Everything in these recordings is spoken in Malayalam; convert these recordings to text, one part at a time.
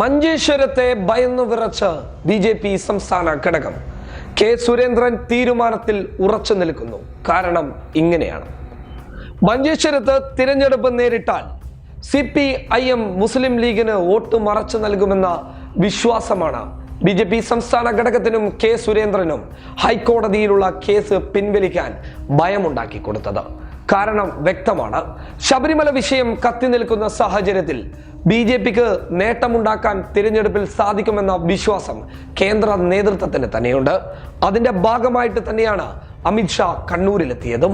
മഞ്ചേശ്വരത്തെ ഭയന്നു വിറച്ച് ബി ജെ പി സംസ്ഥാന ഘടകം. കെ സുരേന്ദ്രൻ തീരുമാനത്തിൽ ഉറച്ചു നിൽക്കുന്നു. കാരണം ഇങ്ങനെയാണ്. മഞ്ചേശ്വരത്ത് തിരഞ്ഞെടുപ്പ് നേരിട്ടാൽ C P I M Muslim ലീഗിന് വോട്ട് മറച്ചു നൽകുമെന്ന വിശ്വാസമാണ് ബി ജെ പി സംസ്ഥാന ഘടകത്തിനും കെ സുരേന്ദ്രനും ഹൈക്കോടതിയിലുള്ള കേസ് പിൻവലിക്കാൻ ഭയമുണ്ടാക്കി കൊടുത്തത്. കാരണം വ്യക്തമാണ്. ശബരിമല വിഷയം കത്തി നിൽക്കുന്ന സാഹചര്യത്തിൽ ബി ജെ പിക്ക് നേട്ടമുണ്ടാക്കാൻ തിരഞ്ഞെടുപ്പിൽ സാധിക്കുമെന്ന വിശ്വാസം കേന്ദ്ര നേതൃത്വത്തിന് തന്നെയുണ്ട്. അതിന്റെ ഭാഗമായിട്ട് തന്നെയാണ് അമിത്ഷാ കണ്ണൂരിലെത്തിയതും.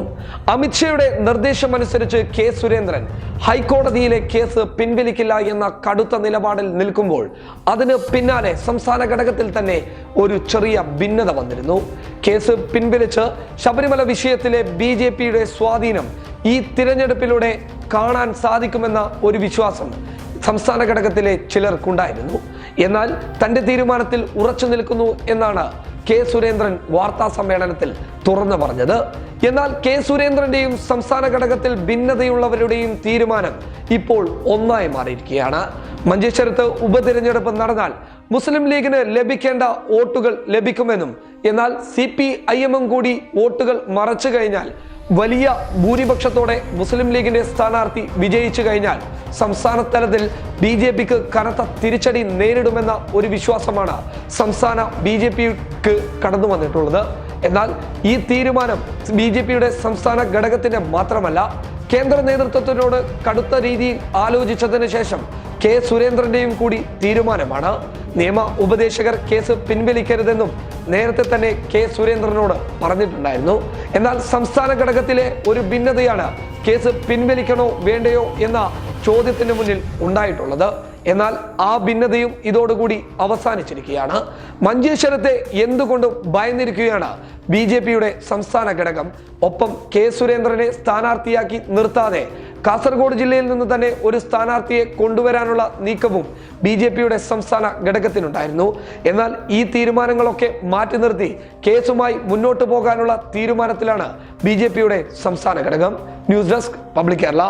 അമിത്ഷായുടെ നിർദ്ദേശമനുസരിച്ച് കെ സുരേന്ദ്രൻ ഹൈക്കോടതിയിലെ കേസ് പിൻവലിക്കില്ല എന്ന കടുത്ത നിലപാടിൽ നിൽക്കുമ്പോൾ അതിന് പിന്നാലെ സംസ്ഥാന ഘടകത്തിൽ തന്നെ ഒരു ചെറിയ ഭിന്നത വന്നിരുന്നു. കേസ് പിൻവലിച്ച് ശബരിമല വിഷയത്തിലെ ബി സ്വാധീനം ഈ തിരഞ്ഞെടുപ്പിലൂടെ കാണാൻ സാധിക്കുമെന്ന ഒരു വിശ്വാസം സംസ്ഥാന ഘടകത്തിലെ ചിലർക്കുണ്ടായിരുന്നു. എന്നാൽ തന്റെ തീരുമാനത്തിൽ ഉറച്ചു നിൽക്കുന്നു എന്നാണ് കെ സുരേന്ദ്രൻ വാർത്താ സമ്മേളനത്തിൽ തുറന്നു പറഞ്ഞത്. എന്നാൽ കെ സുരേന്ദ്രന്റെയും സംസ്ഥാന ഘടകത്തിൽ ഭിന്നതയുള്ളവരുടെയും തീരുമാനം ഇപ്പോൾ ഒന്നായി മാറിയിരിക്കുകയാണ്. മഞ്ചേശ്വരത്ത് ഉപതിരഞ്ഞെടുപ്പ് നടന്നാൽ മുസ്ലിം ലീഗിന് ലഭിക്കേണ്ട വോട്ടുകൾ ലഭിക്കുമെന്നും എന്നാൽ സി പി ഐ എമ്മും കൂടി വോട്ടുകൾ മറച്ചു കഴിഞ്ഞാൽ വലിയ ഭൂരിപക്ഷത്തോടെ മുസ്ലിം ലീഗിന്റെ സ്ഥാനാർത്ഥി വിജയിച്ചു കഴിഞ്ഞാൽ സംസ്ഥാന തലത്തിൽ ബി ജെ പിക്ക് കനത്ത തിരിച്ചടി നേരിടുമെന്ന ഒരു വിശ്വാസമാണ് സംസ്ഥാന ബി ജെ പിക്ക് കടന്നു വന്നിട്ടുള്ളത്. എന്നാൽ ഈ തീരുമാനം ബി ജെ പിയുടെ സംസ്ഥാന ഘടകത്തിന്റെ മാത്രമല്ല കേന്ദ്ര നേതൃത്വത്തിനോട് കടുത്ത രീതിയിൽ ആലോചിച്ചതിന് ശേഷം കെ സുരേന്ദ്രന്റെയും കൂടി തീരുമാനമാണ്. നിയമ ഉപദേശകർ കേസ് പിൻവലിക്കരുതെന്നും നേരത്തെ തന്നെ കെ സുരേന്ദ്രനോട് പറഞ്ഞിട്ടുണ്ടായിരുന്നു. എന്നാൽ സംസ്ഥാന ഘടകത്തിലെ ഒരു ഭിന്നതയാണ് കേസ് പിൻവലിക്കണോ വേണ്ടയോ എന്ന ചോദ്യത്തിന് മുന്നിൽ ഉണ്ടായിട്ടുള്ളത്. എന്നാൽ ആ ഭിന്നതയും ഇതോടുകൂടി അവസാനിച്ചിരിക്കുകയാണ്. മഞ്ചേശ്വരത്തെ എന്തുകൊണ്ടും ഭയന്നിരിക്കുകയാണ് ബി ജെ പിയുടെ സംസ്ഥാന ഘടകം. ഒപ്പം കെ സുരേന്ദ്രനെ സ്ഥാനാർത്ഥിയാക്കി നിർത്താതെ കാസർഗോഡ് ജില്ലയിൽ നിന്ന് തന്നെ ഒരു സ്ഥാനാർത്ഥിയെ കൊണ്ടുവരാനുള്ള നീക്കവും ബി ജെ പിയുടെ സംസ്ഥാന ഘടകത്തിനുണ്ടായിരുന്നു. എന്നാൽ ഈ തീരുമാനങ്ങളൊക്കെ മാറ്റി നിർത്തി കേസുമായി മുന്നോട്ട് പോകാനുള്ള തീരുമാനത്തിലാണ് ബി സംസ്ഥാന ഘടകം. News desk public Kerala.